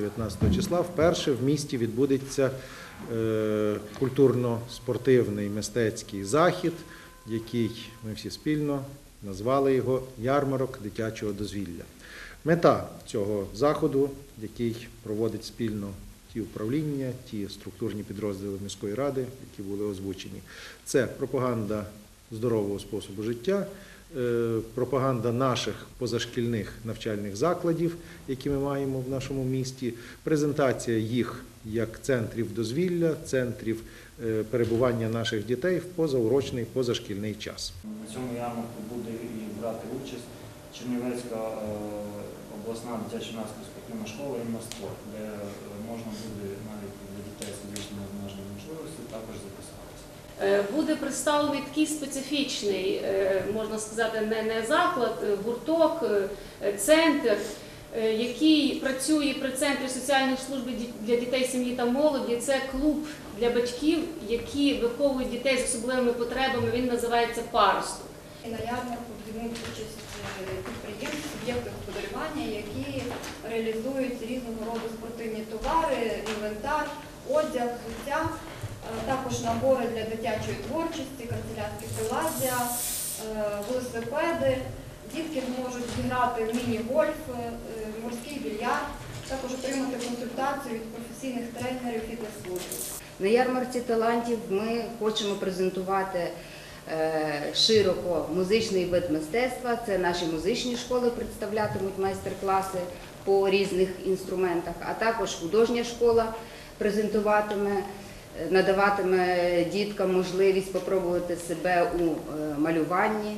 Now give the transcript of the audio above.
19 числа вперше в місті відбудеться е, культурно-спортивний мистецький захід, який ми всі спільно назвали його Ярмарок дитячого дозвілля. Мета цього заходу, який проводить спільно ті управління, ті структурні підрозділи міської ради, які були озвучені, це пропаганда здорового способу життя, пропаганда наших позашкільних навчальних закладів, які ми маємо в нашому місті, презентація їх як центрів дозвілля, центрів е, перебування наших дітей в позаурочний позашкільний час. На цьому ярмарку буде і брати участь Чернівецька е, обласна дитячо-юнацька спортивна школа «Інвестспорт», де е, можна буде навіть для дітей з фізичними обмеженими можливостями також записатися. Е, Буде представлений такий специфічний, е, можна сказати, не, не заклад, е, гурток, е, центр, е, який працює при центрі соціальної служби для дітей, сім'ї та молоді. Це клуб для батьків, які виховують дітей з особливими потребами. Він називається Паросток. І на ярмарку візьмуть участь е, підприємці, суб'єкти господарювання, які реалізують різного роду спортивні товари, інвентар, одяг, е, також набори для дитячої творчості, канцелярські приладдя, е, велосипеди. Дітки зможуть зіграти міні-гольф, е, морський більярд, також отримати консультацію від професійних тренерів фітнес-клубів. На ярмарці талантів ми хочемо презентувати е, широко музичний вид мистецтва. Це наші музичні школи представлятимуть майстер-класи по різних інструментах, а також художня школа презентуватиме, надаватиме діткам можливість спробувати себе у е, малюванні.